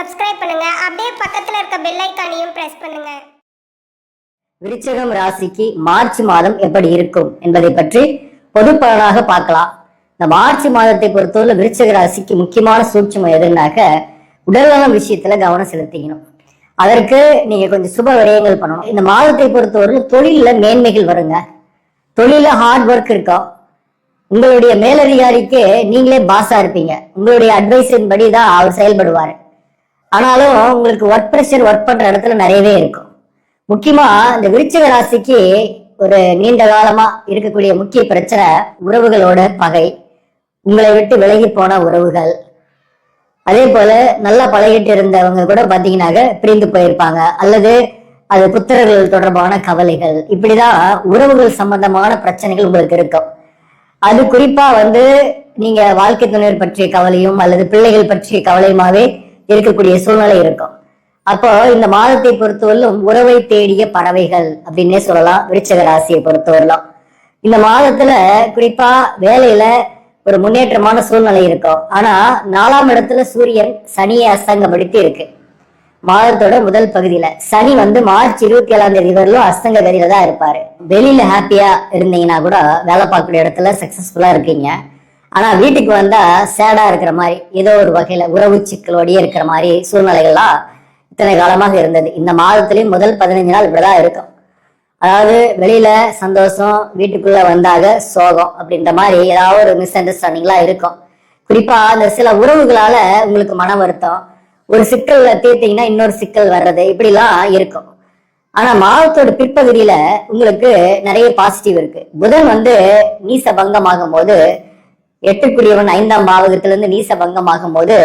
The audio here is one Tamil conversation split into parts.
சப்ஸ்கிரைப் பண்ணுங்க. அப்படியே பக்கத்துல இருக்க பெல் ஐக்கானையும் பிரஸ் பண்ணுங்க. விருச்சகம் ராசிக்கு மார்ச் மாதம் எப்படி இருக்கும் என்பதை பற்றி பொது பலனாக பார்க்கலாம். இந்த மார்ச் மாதத்தை பொறுத்தவரை விருச்சக ராசிக்கு முக்கியமான சூட்சம் எதுனாக்க உடல்நலம் விஷயத்துல கவனம் செலுத்திக்கணும். அதற்கு நீங்க கொஞ்சம் சுப விரயங்கள் பண்ணணும். இந்த மாதத்தை பொறுத்தவரை தொழில மேன்மைகள் வருங்க. தொழில ஹார்ட் ஒர்க் இருக்கும் உங்களுடைய மேலதிகாரிக்கு நீங்களே பாஸா இருப்பீங்க. உங்களுடைய அட்வைஸின் படி தான் அவர் செயல்படுவார். ஆனாலும் உங்களுக்கு ஒர்க் ப்ரெஷர் ஒர்க் பண்ற இடத்துல நிறையவே இருக்கும். முக்கியமா இந்த விருச்சிக ராசிக்கு ஒரு நீண்ட காலமா இருக்கக்கூடிய முக்கிய பிரச்சனை உறவுகளோட பகை. உங்களை விட்டு விலகி போன உறவுகள். அதே போல நல்லா பழகிட்டு இருந்தவங்க கூட பாத்தீங்கன்னாக்க பிரிந்து போயிருப்பாங்க. அல்லது அது புத்திரர்கள் தொடர்பான கவலைகள். இப்படிதான் உறவுகள் சம்பந்தமான பிரச்சனைகள் உங்களுக்கு இருக்கும். அது குறிப்பா வந்து நீங்க வாழ்க்கை துணையர் பற்றிய கவலையும் அல்லது பிள்ளைகள் பற்றிய கவலையுமாவே இருக்கக்கூடிய சூழ்நிலை இருக்கும். அப்போ இந்த மாதத்தை பொறுத்தவரையிலும் உறவை தேடிய பறவைகள் அப்படின்னே சொல்லலாம். விருச்சக ராசியை பொறுத்தவரையிலும். இந்த மாதத்துல குறிப்பா வேலையில ஒரு முன்னேற்றமான சூழ்நிலை இருக்கும். ஆனா நாலாம் இடத்துல சூரியன் சனியை அஸ்தங்கப்படுத்தி இருக்கு. மாதத்தோட முதல் பகுதியில. சனி வந்து மார்ச் இருபத்தி ஏழாம் தேதி வரலும் அஸ்தங்க கதியில தான் இருப்பாரு. வெளியில ஹாப்பியா இருந்தீங்கன்னா கூட வேலை பார்க்கக்கூடிய இடத்துல சக்சஸ்ஃபுல்லா இருக்கீங்க. ஆனா வீட்டுக்கு வந்தா சேடா இருக்கிற மாதிரி ஏதோ ஒரு வகையில உறவு சிக்கலோடயே இருக்கிற மாதிரி சூழ்நிலைகள்லாம் இத்தனை காலமாக இருந்தது. இந்த மாதத்துலயும் முதல் பதினஞ்சு நாள் இப்படிதான் இருக்கும். அதாவது வெளியில சந்தோஷம் வீட்டுக்குள்ள வந்தாக சோகம் அப்படின்ற மாதிரி ஏதாவது ஒரு மிஸ் அண்டர்ஸ்டாண்டிங்லாம் இருக்கும். குறிப்பா அந்த சில உறவுகளால உங்களுக்கு மன வருத்தம் ஒரு சிக்கல்ல தீர்த்தீங்கன்னா இன்னொரு சிக்கல் வர்றது இப்படிலாம் இருக்கும். ஆனா மாதத்தோட பிற்பகுதியில உங்களுக்கு நிறைய பாசிட்டிவ் இருக்கு. புதன் வந்து நீச பங்கமாகும் போது எட்டுக்குரியவன் ஐந்தாம் பாவகத்திலிருந்து நீச பங்கமாகும் போது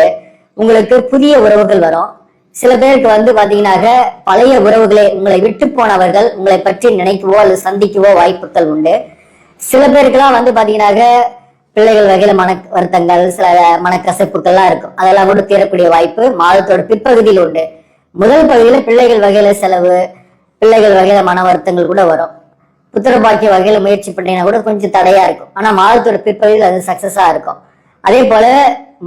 உங்களுக்கு புதிய உறவுகள் வரும். சில பேருக்கு வந்து பாத்தீங்கன்னாக்க பழைய உறவுகளை உங்களை விட்டு போனவர்கள் உங்களை பற்றி நினைக்கவோ அல்லது சந்திக்கவோ வாய்ப்புகள் உண்டு. சில பேருக்கெல்லாம் வந்து பாத்தீங்கன்னாக்க பிள்ளைகள் வகையில மன வருத்தங்கள் சில மனக்கசப்புகள்லாம் இருக்கும். அதெல்லாம் கூட தீரக்கூடிய வாய்ப்பு மாதத்தோட பிற்பகுதியில் உண்டு. முதல் பகுதியில பிள்ளைகள் வகையில செலவு பிள்ளைகள் வகையில மன வருத்தங்கள் கூட வரும். புத்திர பாக்கிய வகையில முயற்சி பண்ணீங்கன்னா கூட கொஞ்சம் தடையா இருக்கும். ஆனா மாதத்தோட பிற்பகுதியில் அது சக்சஸா இருக்கும். அதே போல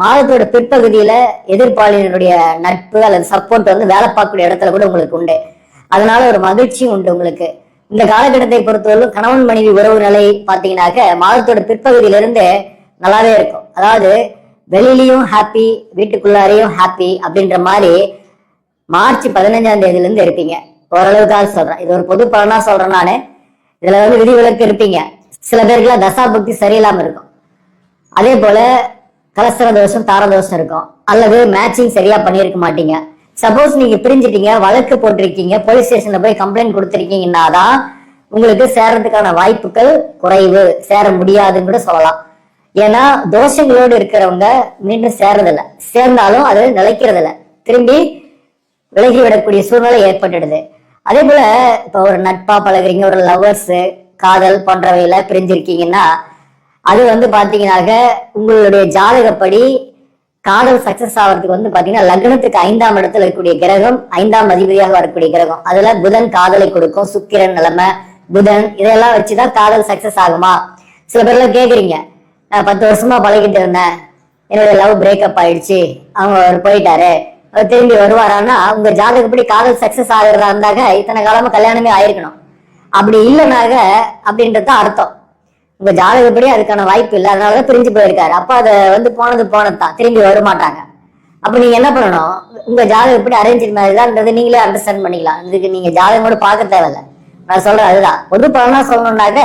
மாதத்தோட பிற்பகுதியில எதிர்ப்பாளியினுடைய நட்பு அல்லது சப்போர்ட் வந்து வேலை பார்க்கக்கூடிய இடத்துல கூட உங்களுக்கு உண்டு. அதனால ஒரு மகிழ்ச்சி உண்டு உங்களுக்கு. இந்த காலகட்டத்தை பொறுத்தவரைக்கும் கணவன் மனைவி உறவு நிலை பாத்தீங்கன்னாக்க மாதத்தோட பிற்பகுதியிலிருந்து நல்லாவே இருக்கும். அதாவது வெளியிலையும் ஹாப்பி வீட்டுக்குள்ளாரையும் ஹாப்பி அப்படின்ற மாதிரி மார்ச் பதினஞ்சாம் தேதியிலிருந்து இருப்பீங்க. ஓரளவுக்காக சொல்றேன். இது ஒரு பொது பலனா சொல்றேன் நானு. இதுல வந்து விதிவிலக்கு இருப்பீங்க சில பேருக்குலாம் தசா பக்தி சரியில்லாம இருக்கும். அதே போல கலசர தோஷம் தார தோஷம் இருக்கும். அல்லது மேட்சிங் சரியா பண்ணியிருக்க மாட்டீங்க. சப்போஸ் நீங்க பிரிஞ்சிட்டீங்க வழக்கு போட்டிருக்கீங்க போலீஸ் ஸ்டேஷன்ல போய் கம்ப்ளைண்ட் கொடுத்துருக்கீங்கன்னா தான் உங்களுக்கு சேரதுக்கான வாய்ப்புகள் குறைவு. சேர முடியாதுன்னு கூட சொல்லலாம். ஏன்னா தோஷங்களோடு இருக்கிறவங்க மீண்டும் சேர்றதில்ல. சேர்ந்தாலும் அது நிலைக்கிறதில்ல. திரும்பி விலகி விடக்கூடிய சூழ்நிலை ஏற்பட்டுடுது. அதே போல இப்போ ஒரு நட்பா பழகுறீங்க ஒரு லவ்வர்ஸ் காதல் போன்றவையில பிரிஞ்சிருக்கீங்கன்னா அது வந்து பாத்தீங்கன்னாக்க உங்களுடைய ஜாதகப்படி காதல் சக்சஸ் ஆகிறதுக்கு வந்து பாத்தீங்கன்னா லக்னத்துக்கு ஐந்தாம் இடத்துல இருக்கக்கூடிய கிரகம் ஐந்தாம் அதிபதியாக வரக்கூடிய கிரகம். அதுல புதன் காதலை கொடுக்கும் சுக்கிரன் நிலைமை புதன் இதெல்லாம் வச்சுதான் காதல் சக்சஸ் ஆகுமா? சில பேர்லாம் கேக்குறீங்க நான் பத்து வருஷமா பழகிட்டு இருந்தேன் என்னோட லவ் பிரேக்கப் ஆயிடுச்சு அவங்க அவர் போயிட்டாரு திரும்பி வருவாரான்னா உங்க ஜாதகப்படி காதல் சக்சஸ் ஆகிறதா இருந்தாக இத்தனை காலமா கல்யாணமே ஆயிருக்கணும். அப்படி இல்லைனாக அப்படின்றது தான் அர்த்தம். உங்க ஜாதகப்படி அதுக்கான வாய்ப்பு இல்லை. அதனாலதான் பிரிஞ்சு போயிருக்காரு. அப்ப அதை வந்து போனது போனதுதான். திரும்பி வர மாட்டாங்க அப்ப நீங்க என்ன பண்ணணும்? உங்க ஜாதகப்படி அரேஞ்ச் மேரேஜ் நீங்களே அண்டர்ஸ்டாண்ட் பண்ணிக்கலாம். இதுக்கு நீங்க ஜாதகம் கூட பார்க்க தேவையில்ல. நான் சொல்றேன் அதுதான். பொது பலனா சொல்லணும்னாக்க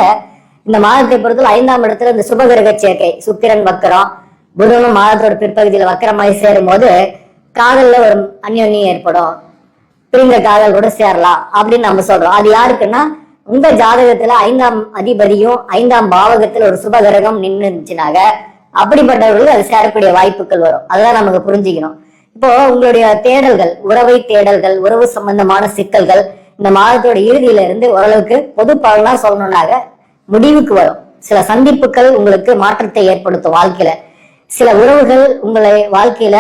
இந்த மாதத்தை பொறுத்தவரை ஐந்தாம் இடத்துல இந்த சுபகிரக சேர்க்கை சுக்கிரன் வக்கரம் புதனும் மாதத்தோட பிற்பகுதியில வக்கரமாய் சேரும் போது காதல்ல ஒரு அந்யோன்யம் ஏற்படும். பிரிந்த காதல் கூட சேரலாம் அப்படின்னு நம்ம சொல்றோம். அது யாருக்குன்னா உங்க ஜாதகத்துல ஐந்தாம் அதிபதியும் ஐந்தாம் பாவகத்துல ஒரு சுபகிரகம் நின்று இருந்துச்சுனாக அப்படிப்பட்டவர்களுக்கு அது சேரக்கூடிய வாய்ப்புகள் வரும். அதெல்லாம் நமக்கு புரிஞ்சுக்கணும். இப்போ உங்களுடைய தேடல்கள் உறவை தேடல்கள் உறவு சம்பந்தமான சிக்கல்கள் இந்த மாதத்தோட இறுதியில இருந்து ஓரளவுக்கு பொது பலனா சொல்லணும்னாக முடிவுக்கு வரும். சில சந்திப்புகள் உங்களுக்கு மாற்றத்தை ஏற்படுத்தும் வாழ்க்கையில. சில உறவுகள் உங்களை வாழ்க்கையில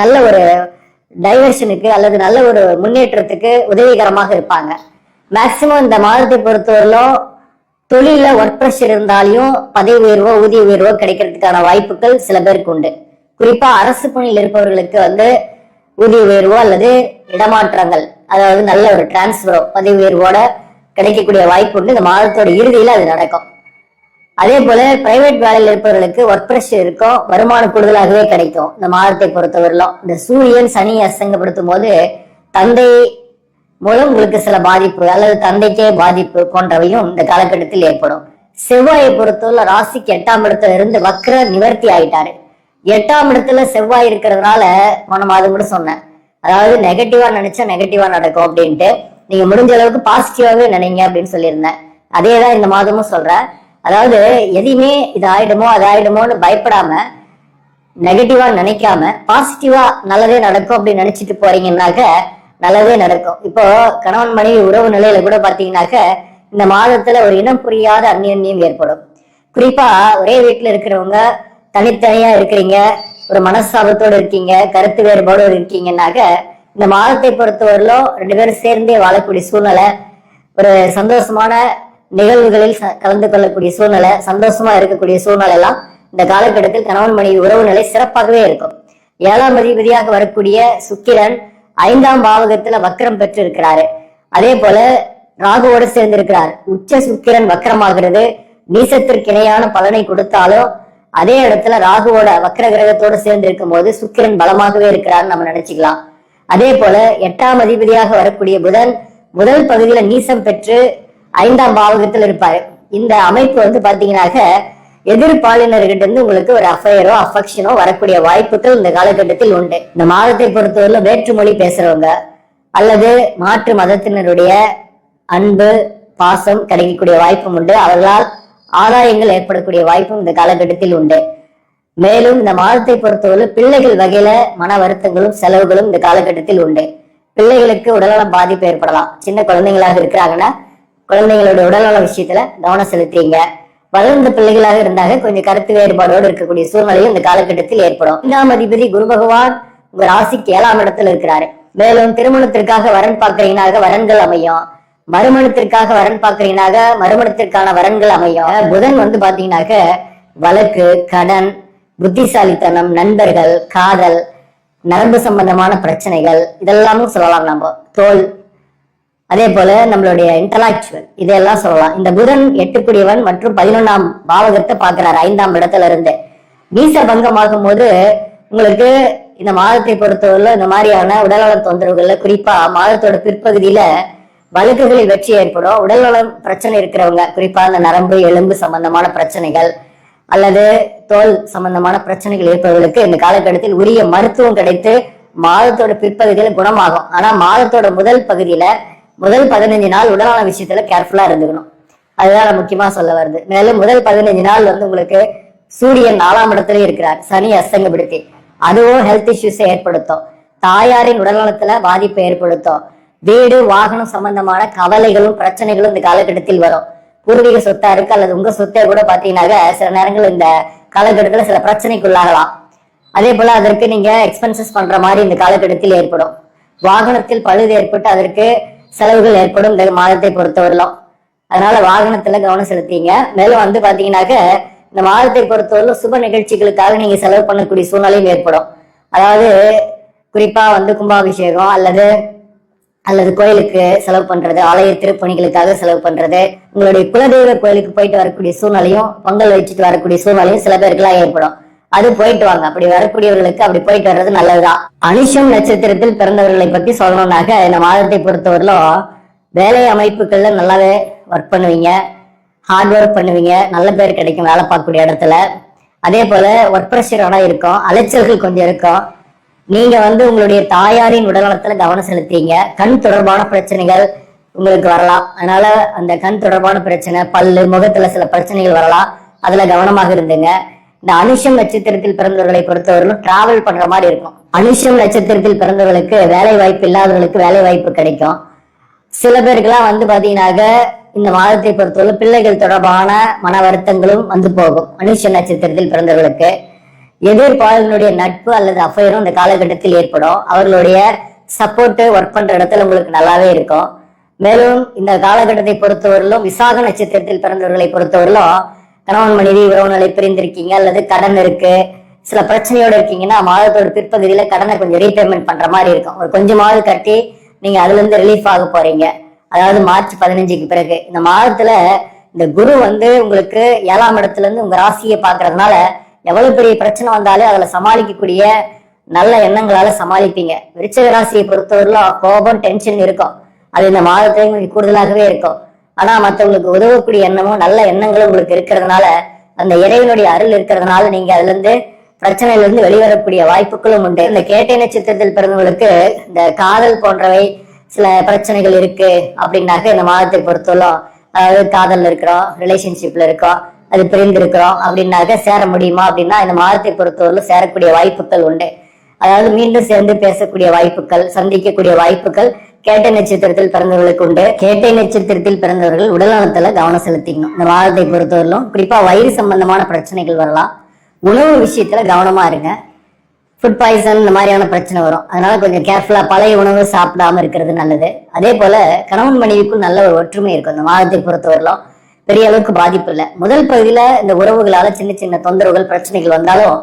நல்ல ஒரு டைவர்ஷனுக்கு அல்லது நல்ல ஒரு முன்னேற்றத்துக்கு உதவிகரமாக இருப்பாங்க. மேக்சிமம் இந்த மாதத்தை பொறுத்தவரையிலும் தொழில ஒர்க் ப்ரெஷர் இருந்தாலையும் பதவி உயர்வோ ஊதிய உயர்வோ கிடைக்கிறதுக்கான வாய்ப்புகள் சில பேருக்கு உண்டு. குறிப்பா அரசு பணியில் இருப்பவர்களுக்கு வந்து ஊதிய உயர்வோ அல்லது இடமாற்றங்கள் அதாவது நல்ல ஒரு டிரான்ஸ்ஃபரோ பதவி உயர்வோட கிடைக்கக்கூடிய வாய்ப்பு உண்டு. இந்த மாதத்தோட இறுதியில அது நடக்கும். அதே போல பிரைவேட் வேலையில் இருப்பவர்களுக்கு ஒர்க் ப்ரெஷர் இருக்கும் வருமானம் கூடுதலாகவே கிடைக்கும். இந்த மாதத்தை பொறுத்தவரையிலும் இந்த சூரியன் சனி அசங்கப்படுத்தும் போது தந்தை மூலம் உங்களுக்கு சில பாதிப்பு அல்லது தந்தைக்கே பாதிப்பு போன்றவையும் இந்த காலகட்டத்தில் ஏற்படும். செவ்வாயை பொறுத்தவரை ராசிக்கு எட்டாம் இடத்துல இருந்து வக்ர நிவர்த்தி ஆயிட்டாரு. எட்டாம் இடத்துல செவ்வாய் இருக்கிறதுனால போன மாதம் கூட சொன்னேன். அதாவது நெகட்டிவா நினைச்சா நெகட்டிவா நடக்கும் அப்படின்ட்டு. நீங்க முடிஞ்ச அளவுக்கு பாசிட்டிவாவே நினைங்க அப்படின்னு சொல்லியிருந்தேன். அதே தான் இந்த மாதமும் சொல்றேன். அதாவது எதையுமே இது ஆயிடுமோ அது ஆயிடுமோன்னு பயப்படாம நெகட்டிவா நினைக்காம பாசிட்டிவா நல்லதே நடக்கும் அப்படின்னு நினைச்சிட்டு போறீங்கன்னாக்க நல்லதே நடக்கும். இப்போ கணவன் மனைவி உறவு நிலையில கூட பாத்தீங்கன்னாக்க இந்த மாதத்துல ஒரு இனம் புரியாத அந்நியம் ஏற்படும். குறிப்பா ஒரே வீட்டுல இருக்கிறவங்க தனித்தனியா இருக்கிறீங்க ஒரு மனசாபத்தோடு இருக்கீங்க கருத்து வேறுபாடோடு இருக்கீங்கன்னாக்க இந்த மாதத்தை பொறுத்தவரையிலும் ரெண்டு பேரும் சேர்ந்தே வாழக்கூடிய சூழ்நிலை ஒரு சந்தோஷமான நிகழ்வுகளில் கலந்து கொள்ளக்கூடிய சூழ்நிலை சந்தோஷமா இருக்கக்கூடிய சூழ்நிலை எல்லாம் இந்த காலகட்டத்தில் கணவன் மனைவி உறவு நிலை சிறப்பாகவே இருக்கும். ஏழாம் அதிபதியாக வரக்கூடிய சுக்கிரன் ஐந்தாம் பாவகத்துல வக்கரம் பெற்று இருக்கிறாரு அதே போல ராகுவோடு சேர்ந்திருக்கிறார். உச்ச சுக்கிரன் வக்கரமாகிறது. நீசத்திற்கு இணையான பலனை கொடுத்தாலும் அதே இடத்துல ராகுவோட வக்கர கிரகத்தோடு சேர்ந்து இருக்கும் போது சுக்கிரன் பலமாகவே இருக்கிறார்னு நம்ம நினைச்சுக்கலாம். அதே போல எட்டாம் அதிபதியாக வரக்கூடிய புதன் முதல் பகுதியில நீசம் பெற்று ஐந்தாம் பாவகத்தில் இருப்பாரு. இந்த அமைப்பு வந்து பாத்தீங்கன்னாக்க எதிர்பாலினர்கிட்ட இருந்து உங்களுக்கு ஒரு அஃபையரோ அஃபெக்ஷனோ வரக்கூடிய வாய்ப்புகள் இந்த காலகட்டத்தில் உண்டு. இந்த மாதத்தை பொறுத்தவரையில வேற்றுமொழி பேசுறவங்க அல்லது மாற்று மதத்தினருடைய அன்பு பாசம் கிடைக்கக்கூடிய வாய்ப்பும் உண்டு. அவர்களால் ஆதாயங்கள் ஏற்படக்கூடிய வாய்ப்பும் இந்த காலகட்டத்தில் உண்டு. மேலும் இந்த மாதத்தை பொறுத்தவரை பிள்ளைகள் வகையில மன வருத்தங்களும் செலவுகளும் இந்த காலகட்டத்தில் உண்டு. பிள்ளைகளுக்கு உடல்நலம் பாதிப்பு ஏற்படலாம். சின்ன குழந்தைங்களாக இருக்கிறாங்கன்னா குழந்தைங்களோட உடல்நல விஷயத்துல கவனம் செலுத்திங்க வளர்ந்த பிள்ளைகளாக இருந்தாக கொஞ்சம் கருத்து வேறுபாடோடு இருக்கக்கூடிய சூழ்நிலையும் இந்த காலகட்டத்தில் ஏற்படும். ஐந்தாம் அதிபதி குரு பகவான் உங்க ராசிக்கு ஏழாம் இடத்துல இருக்கிறாரு. மேலும் திருமணத்திற்காக வரன் பார்க்கறீங்கனாக வரன்கள் அமையும். மறுமணத்திற்காக வரன் பார்க்கறீங்கனாக மறுமணத்திற்கான வரன்கள் அமையும். புதன் வந்து பாத்தீங்கன்னாக்க வழக்கு கடன் புத்திசாலித்தனம் நண்பர்கள் காதல் நரம்பு சம்பந்தமான பிரச்சனைகள் இதெல்லாமும் சொல்லலாம் நம்ம. தோல் அதே போல நம்மளுடைய இன்டலாக்சுவல் இதெல்லாம் சொல்லலாம். இந்த புதன் எட்டுக்குடியவன் மற்றும் பதினொன்னாம் பாவகத்தை பார்க்கிறார் ஐந்தாம் இடத்துல இருந்து நீச பங்கமாகும் போது உங்களுக்கு இந்த மாதத்தை பொறுத்தவரையில இந்த மாதிரியான உடல்நல தொந்தரவுகள்ல குறிப்பா மாதத்தோட பிற்பகுதியில வழக்குகளில் வெற்றி ஏற்படும். உடல்நலம் பிரச்சனை இருக்கிறவங்க குறிப்பா இந்த நரம்பு எலும்பு சம்பந்தமான பிரச்சனைகள் அல்லது தோல் சம்பந்தமான பிரச்சனைகள் இருப்பவர்களுக்கு இந்த காலகட்டத்தில் உரிய மருத்துவம் கிடைத்து மாதத்தோட பிற்பகுதியில குணமாகும். ஆனா மாதத்தோட முதல் பகுதியில முதல் பதினஞ்சு நாள் உடலான விஷயத்துல கேர்ஃபுல்லா இருந்துக்கணும். அதுதான் முக்கியமா சொல்ல வருது. மேலும் முதல் பதினஞ்சு நாள் வந்து உங்களுக்கு சூரியன் நாலாம் இடத்துல இருக்கிறார். சனி அசங்கப்படுத்தி அதுவும் ஹெல்த் இஷ்யூஸை ஏற்படுத்தும். தாயாரின் உடல்நலத்துல பாதிப்பை ஏற்படுத்தும். வீடு வாகனம் சம்பந்தமான கவலைகளும் பிரச்சனைகளும் இந்த காலகட்டத்தில் வரும். பூர்வீக சொத்தா இருக்கு அல்லது உங்க சொத்தை கூட பாத்தீங்கன்னாக்க சில நேரங்கள் இந்த காலகட்டத்துல சில பிரச்சனைக்குள்ளாகலாம். அதே போல அதற்கு நீங்க எக்ஸ்பென்சஸ் பண்ற மாதிரி இந்த காலகட்டத்தில் ஏற்படும். வாகனத்தில் பழுது ஏற்பட்டு அதற்கு செலவுகள் ஏற்படும் இந்த மாதத்தை பொறுத்தவரையிலும். அதனால வாகனத்துல கவனம் செலுத்திங்க. மேலும் வந்து பாத்தீங்கன்னாக்க இந்த மாதத்தை பொறுத்தவரையிலும் சுப நிகழ்ச்சிகளுக்காக நீங்க செலவு பண்ணக்கூடிய சூழ்நிலையும் ஏற்படும். அதாவது குறிப்பா வந்து கும்பாபிஷேகம் அல்லது அல்லது கோயிலுக்கு செலவு பண்றது ஆலய திருப்பணிகளுக்காக செலவு பண்றது உங்களுடைய குலதெய்வ கோயிலுக்கு போயிட்டு வரக்கூடிய சூழ்நிலையும் பொங்கல் வச்சுட்டு வரக்கூடிய சூழ்நிலையும் சில பேருக்குலாம் ஏற்படும். அது போயிட்டு வாங்க. அப்படி வரக்கூடியவர்களுக்கு அப்படி போயிட்டு வர்றது நல்லதுதான். அனிஷம் நட்சத்திரத்தில் பிறந்தவர்களை பத்தி சொல்லணும்னாக்க இந்த மாதத்தை பொறுத்தவரையிலும் வேலை அமைப்புகள்ல நல்லாவே ஒர்க் பண்ணுவீங்க. ஹார்ட் ஒர்க் பண்ணுவீங்க. நல்ல பேர் கிடைக்கும் வேலை பார்க்கக்கூடிய இடத்துல. அதே போல ஒர்க் ப்ரெஷரோட இருக்கும். அலைச்சல்கள் கொஞ்சம் இருக்கும். நீங்க வந்து உங்களுடைய தாயாரின் உடல்நலத்துல கவனம் செலுத்தீங்க கண் தொடர்பான பிரச்சனைகள் உங்களுக்கு வரலாம். அதனால அந்த கண் தொடர்பான பிரச்சனை பல்லு முகத்துல சில பிரச்சனைகள் வரலாம். அதுல கவனமாக இருந்துங்க. இந்த அனுஷம் நட்சத்திரத்தில் பிறந்தவர்களை பொறுத்தவரையிலும் டிராவல் பண்ற மாதிரி இருக்கும். அனுஷம் நட்சத்திரத்தில் பிறந்தவர்களுக்கு வேலை வாய்ப்பு இல்லாதவர்களுக்கு வேலை வாய்ப்பு கிடைக்கும். சில பேருக்கெல்லாம் வந்து பாத்தீங்கன்னாக்க இந்த மாதத்தை பொறுத்தவரை பிள்ளைகள் தொடர்பான மன வருத்தங்களும் வந்து போகும். மனுஷ நட்சத்திரத்தில் பிறந்தவர்களுக்கு எதிர்பாலினுடைய நட்பு அல்லது அஃபயரும் இந்த காலகட்டத்தில் ஏற்படும். அவர்களுடைய சப்போர்ட் ஒர்க் பண்ற இடத்துல உங்களுக்கு நல்லாவே இருக்கும். மேலும் இந்த காலகட்டத்தை பொறுத்தவரையிலும் விசாக நட்சத்திரத்தில் பிறந்தவர்களை பொறுத்தவரையிலும் கணவன் மனைவி உறவுகளை பிரிந்திருக்கீங்க அல்லது கடன் இருக்கு. சில பிரச்சனையோட இருக்கீங்கன்னா மாதத்தோட பிற்பகுதியில கடனை கொஞ்சம் ரீபேமெண்ட் பண்ற மாதிரி இருக்கும். ஒரு கொஞ்சமாவது கட்டி நீங்க அதுல இருந்து ரிலீஃப் ஆக போறீங்க. அதாவது மார்ச் பதினஞ்சுக்கு பிறகு. இந்த மாதத்துல இந்த குரு வந்து உங்களுக்கு ஏழாம் இடத்துல இருந்து உங்க ராசியை பாக்குறதுனால எவ்வளவு பெரிய பிரச்சனை வந்தாலும் அதுல சமாளிக்கக்கூடிய நல்ல எண்ணங்களால சமாளிப்பீங்க. விருச்சக ராசியை பொறுத்தவரையிலும் கோபம் டென்ஷன் இருக்கும். அது இந்த மாதத்துல கூடுதலாகவே இருக்கும். ஆனா மத்தவங்களுக்கு உதவக்கூடிய எண்ணமும் நல்ல எண்ணங்களும் உங்களுக்கு இருக்கிறதுனால அந்த இறைவனுடைய அருள் இருக்கிறதுனால நீங்க அதுல இருந்து பிரச்சனையில இருந்து வெளிவரக்கூடிய வாய்ப்புகளும் உண்டு. இந்த கேட்டை நட்சத்திரத்தில் பிறந்தவங்களுக்கு இந்த காதல் போன்றவை சில பிரச்சனைகள் இருக்கு அப்படின்னாக்க இந்த மாதத்தை பொறுத்தவரைக்கும் அதாவது காதல் இருக்கிறோம் ரிலேஷன்ஷிப்ல இருக்கோம் அது பிரிந்திருக்கிறோம் அப்படின்னாக்க சேர முடியுமா? அப்படின்னா இந்த மாதத்தை பொறுத்தவரையிலும் சேரக்கூடிய வாய்ப்புகள் உண்டு. அதாவது மீண்டும் சேர்ந்து பேசக்கூடிய வாய்ப்புகள் சந்திக்கக்கூடிய வாய்ப்புகள் கேட்டை நட்சத்திரத்தில் பிறந்தவர்களுக்கு உண்டு. கேட்டை நட்சத்திரத்தில் பிறந்தவர்கள் உடல்நலத்துல கவனம் செலுத்திக்கணும். இந்த மாதத்தை பொறுத்தவரையிலும் குறிப்பா வயிறு சம்பந்தமான பிரச்சனைகள் வரலாம். உணவு விஷயத்துல கவனமா இருங்க. ஃபுட் பாய்சன் இந்த மாதிரியான பிரச்சனை வரும். அதனால கொஞ்சம் கேர்ஃபுல்லா பழைய உணவு சாப்பிடாம இருக்கிறது நல்லது. அதே போல கணவன் மனைவிக்கும் நல்ல ஒரு ஒற்றுமை இருக்கும் இந்த மாதத்தை பொறுத்தவரையிலும். பெரிய அளவுக்கு பாதிப்பு இல்லை. முதல் பகுதியில இந்த உறவுகளால சின்ன சின்ன தொந்தரவுகள் பிரச்சனைகள் வந்தாலும்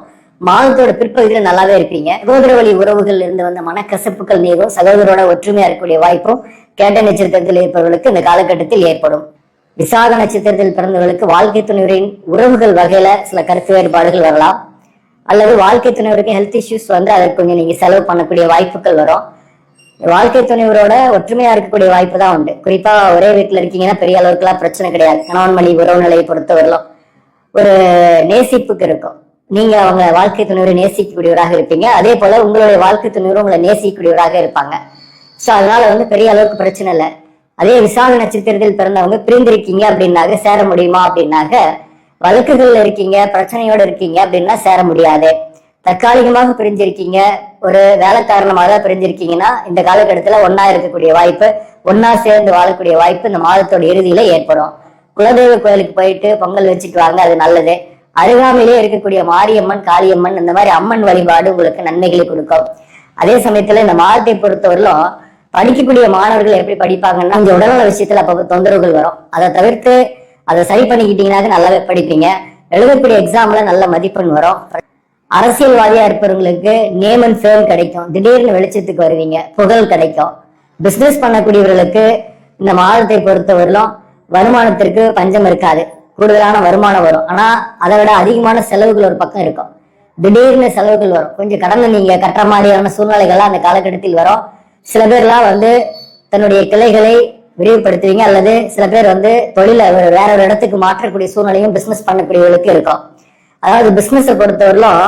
மாதத்தோட பிற்பகுதியில நல்லாவே இருப்பீங்க சகோதர வழி உறவுகள் இருந்து வந்த மனக்கசப்புகள் நீங்கும். சகோதரோட ஒற்றுமையா இருக்கக்கூடிய வாய்ப்பும் கேட்ட நட்சத்திரத்தில் இருப்பவர்களுக்கு இந்த காலகட்டத்தில் ஏற்படும். விசாக நட்சத்திரத்தில் பிறந்தவர்களுக்கு வாழ்க்கை துணைவரின் உறவுகள் வகையில சில கருத்து வேறுபாடுகள் வரலாம். அல்லது வாழ்க்கை துணைவருக்கு ஹெல்த் இஷ்யூஸ் வந்து அதற்கு கொஞ்சம் நீங்க செலவு பண்ணக்கூடிய வாய்ப்புகள் வரும். வாழ்க்கை துணைவரோட ஒற்றுமையா இருக்கக்கூடிய வாய்ப்பு தான் உண்டு. குறிப்பா ஒரே வீட்டுல இருக்கீங்கன்னா பெரிய அளவுக்குலாம் பிரச்சனை கிடையாது. கணவன் மணி உறவு நிலையை பொறுத்தவரையிலும் ஒரு நேசிப்புக்கு இருக்கும். நீங்க அவங்க வாழ்க்கை துணைவரை நேசிக்கக்கூடியவராக இருப்பீங்க. அதே போல உங்களுடைய வாழ்க்கை துணைவர் உங்களை நேசிக்கக்கூடியவராக இருப்பாங்க. சோ அதனால வந்து பெரிய அளவுக்கு பிரச்சனை இல்லை. அதே விசாக நட்சத்திரத்தில் பிறந்தவங்க பிரிந்திருக்கீங்க அப்படின்னாக்க சேர முடியுமா அப்படின்னாக்க வழக்குகள்ல இருக்கீங்க பிரச்சனையோட இருக்கீங்க அப்படின்னா சேர முடியாது. தற்காலிகமாக பிரிஞ்சிருக்கீங்க ஒரு வேலை காரணமாக பிரிஞ்சிருக்கீங்கன்னா இந்த காலகட்டத்துல ஒன்னா இருக்கக்கூடிய வாய்ப்பு ஒன்னா சேர்ந்து வாழக்கூடிய வாய்ப்பு இந்த மாதத்தோட இறுதியில ஏற்படும். குலதெய்வ கோயிலுக்கு போயிட்டு பொங்கல் வச்சுட்டு வாங்க அது நல்லது. அருகாமையிலே இருக்கக்கூடிய மாரியம்மன் காளியம்மன் இந்த மாதிரி அம்மன் வழிபாடு உங்களுக்கு நன்மைகளை கொடுக்கும். அதே சமயத்துல இந்த மாதத்தை பொறுத்தவரையிலும் படிக்கக்கூடிய மாணவர்கள் எப்படி படிப்பாங்கன்னா இந்த உடல்நல விஷயத்துல அப்போ தொந்தரவுகள் வரும். அதை தவிர்த்து அதை சரி பண்ணிக்கிட்டீங்கன்னாக்க நல்லாவே படிப்பீங்க. எழுதக்கூடிய எக்ஸாம்ல நல்ல மதிப்பெண் வரும். அரசியல்வாதியா இருப்பவங்களுக்கு நேம் அண்ட் ஃபேம் கிடைக்கும். திடீர்னு வெளிச்சத்துக்கு வருவீங்க புகழ் கிடைக்கும். பிசினஸ் பண்ணக்கூடியவர்களுக்கு இந்த மாதத்தை பொறுத்தவரையிலும் வருமானத்திற்கு பஞ்சம் இருக்காது. கூடுதலான வருமானம் வரும். ஆனா அதை விட அதிகமான செலவுகள் ஒரு பக்கம் இருக்கும். திடீர்னு செலவுகள் வரும். கொஞ்சம் கடந்து நீங்க கட்டுற மாதிரியான சூழ்நிலைகள்லாம் அந்த காலகட்டத்தில் வரும். சில பேர்லாம் வந்து தன்னுடைய கிளைகளை விரிவுபடுத்துவீங்க அல்லது சில பேர் வந்து தொழிலை ஒரு வேற ஒரு இடத்துக்கு மாற்றக்கூடிய சூழ்நிலையும் பிஸ்னஸ் பண்ணக்கூடியவர்களுக்கு இருக்கும். அதாவது பிஸ்னஸை பொறுத்தவரையிலும்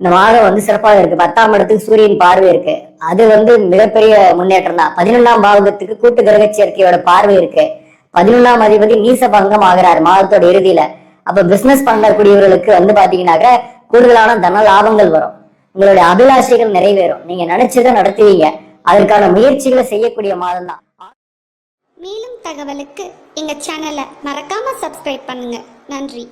இந்த மாதம் வந்து சிறப்பாக இருக்கு. பத்தாம் இடத்துக்கு சூரியன் பார்வை இருக்கு. அது வந்து மிகப்பெரிய முன்னேற்றம் தான். பதினொன்றாம் பாவகத்துக்கு கூட்டு கிரக சேர்க்கையோட பார்வை இருக்கு. பதினொன்றாம் அதிபதி நீச பங்கம் ஆகிறார் மாதத்தோட இறுதியில. அப்ப பிசினஸ் பண்ணக்கூடியவர்களுக்கு வந்து பாத்தீங்கன்னாக்க கூடுதலான தன லாபங்கள் வரும். உங்களுடைய அபிலாஷைகள் நிறைவேறும். நீங்க நினைச்சதை நடத்துவீங்க. அதற்கான முயற்சிகளை செய்யக்கூடிய மாதம் தான். மேலும் தகவலுக்கு எங்க சேனலை மறக்காம சப்ஸ்கிரைப் பண்ணுங்க. நன்றி.